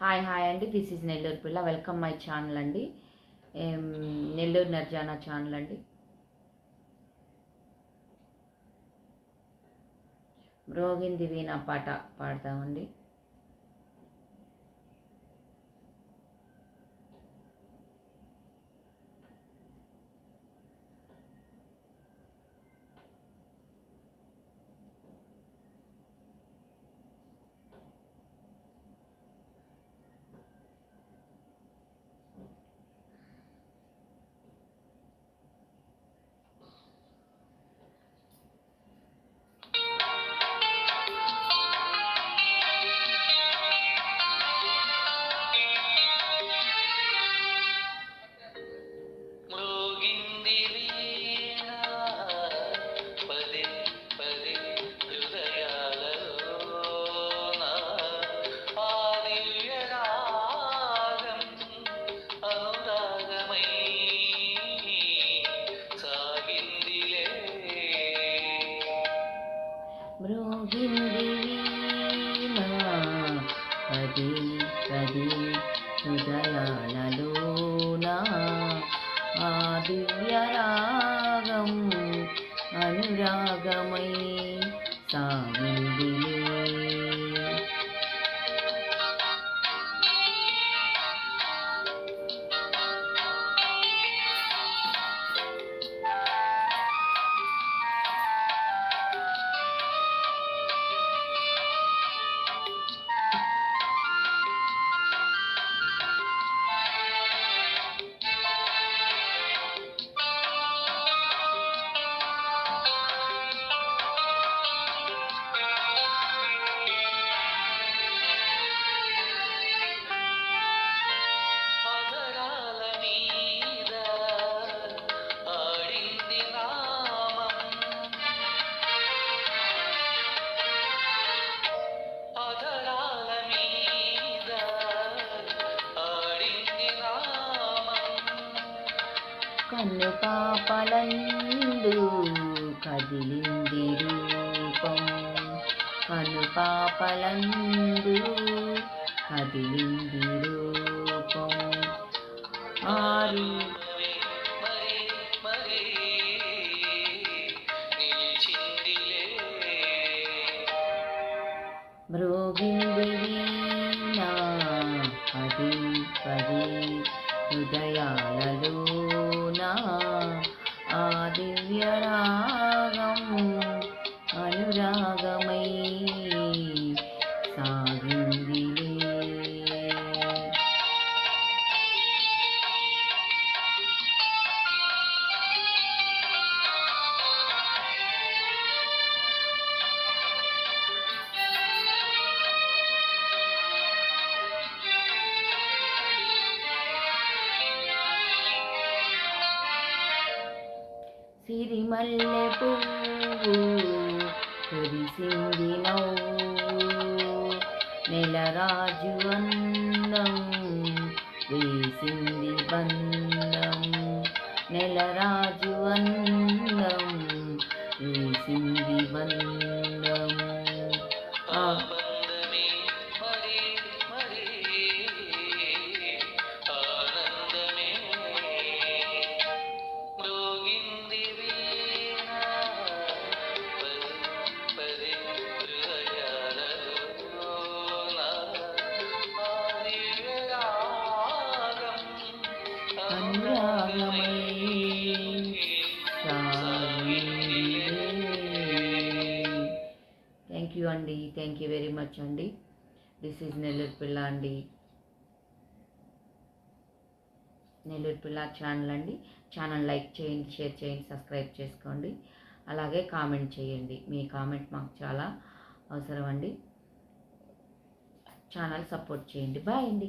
Hi hi అండి. This is Nellore పిల్ల. Welcome my channel అండి. నెల్లూరు నర్జానా ఛానల్ అండి. మ్రోగింది వీణ పాట పాడతామండి. మ్రోగింది వీణ పది పది హృదయాలలోనా ఆ దివ్య రాగం కన్ను పాపలందు కదిలింది రూపం. కను పాపలందు కదిలింది రూపం. ఆరు. మరి మరి మృగింది వీణ పది పది. హృదయాలలోన ఆ దివ్య రాగం అనురాగమై సాగిందిలే. సిరిమల్లె పువ్వు కురిసింది నవ్వు. నెలరాజు అందం వేసింది బంధం. నెలరాజు అందం వేసింది బంధం. అండి. థ్యాంక్ యూ వెరీ మచ్ అండి. దిస్ ఈజ్ నెల్లూరు పిల్ల అండి. నెల్లూరు పిల్ల ఛానల్ అండి. ఛానల్ లైక్ చేయండి షేర్ చేయండి సబ్స్క్రైబ్ చేసుకోండి. అలాగే కామెంట్ చేయండి. మీ కామెంట్ మాకు చాలా అవసరం అండి. ఛానల్ సపోర్ట్ చేయండి. బాయ్ అండి.